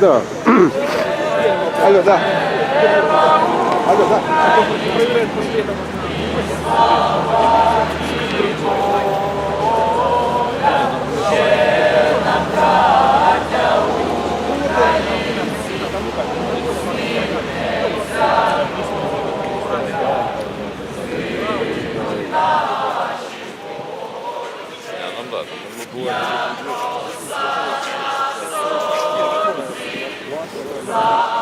Да. Алло, да. Алло, да. слава.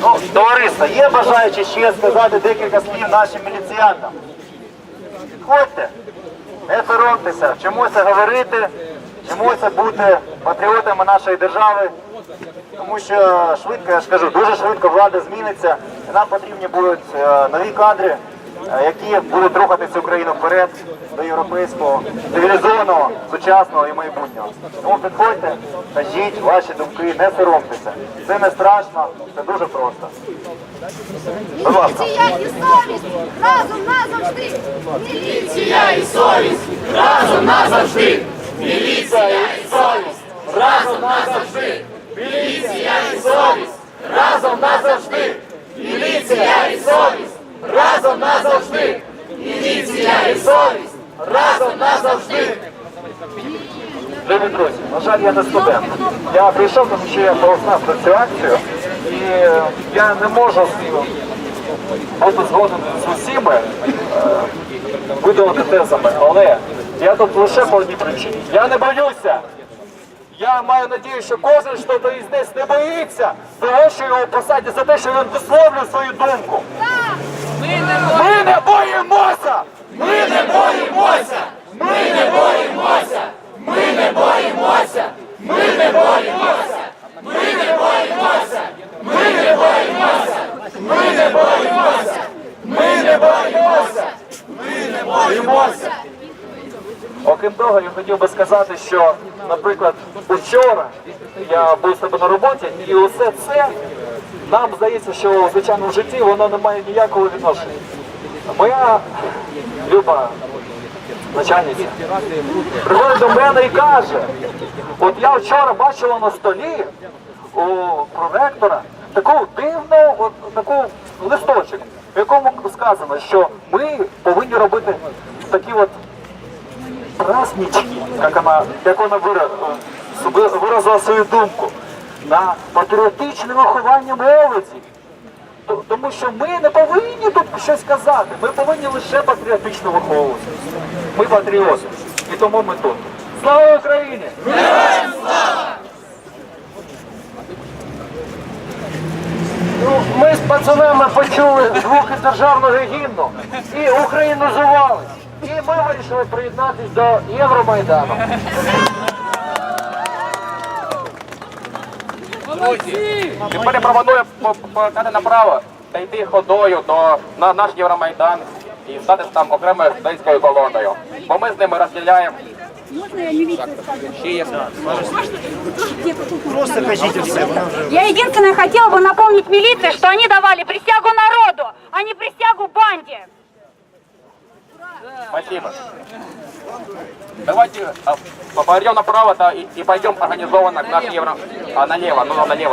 Ну, товариство, є бажаючі ще сказати декілька слів нашим міліціянтам? Підходьте, не соромтеся, вчимося говорити, вчимося бути патріотами нашої держави, тому що швидко, я ж кажу, дуже швидко влада зміниться, і нам потрібні будуть е, нові кадри, які будуть рухати цю країну вперед до європейського, цивілізованого, сучасного і майбутнього. Тому підходьте, кажіть ваші думки, не соромтеся. Це не страшно, це дуже просто. Міліція і совість разом назавжди! Міліція і совість Разом назавжди! Міліція і совість! Разом назавжди! Міліція і совість! Разом назавжди! Міліція і совість! Разом назавжди! Міліція і совість! Разом назавжди! Любі друзі, на жаль, я не студент. Я прийшов, тому що я прознав про цю акцію, і е, я не можу бути згоден з усіми е, видалити тезами, але я тут лише по одній причині. Я не боюся. Я маю надію, що кожен хто із десь не боїться того, що його посадять за те, що він висловлює свою думку. Ми не боїмося! Ми не боїмося! Ми не боїмося! Ми не боїмося! Ми не боїмося! Ми не боїмося! Ми не боїмося! Ми не боїмося! Ми не боїмося! Ми не боїмося! Окрім того, я хотів би сказати, що, наприклад, учора я був себе на роботі, і усе це нам здається, що в звичайному житті воно не має ніякого відношення. Моя люба начальниця приходить до мене і каже, от я вчора бачила на столі у проректора таку дивну, от, таку листочок, в якому сказано, що ми повинні робити такі от празднички, як вона, як вона вира- виразила свою думку, на патріотичне виховання молоді. Тому що ми не повинні тут щось казати, ми повинні лише патріотично виховувати. Ми патріоти. І тому ми тут. Слава Україні! Ну, ми з пацанами почули звуки державного гімну і українізувались. І ми вирішили приєднатись до Євромайдану. Тепер я пропоную показати направо та йти ходою до на наш Євромайдан і стати там окремою студентською колоною. Бо ми з ними розділяємо. Можна я? Ще є Я единственное хотела бы напомнить милиции, что они давали присягу народу, а не присягу банде. Спасибо. Давайте а, направо да, и, и пойдем организованно к наш Евро... А, налево, ну налево.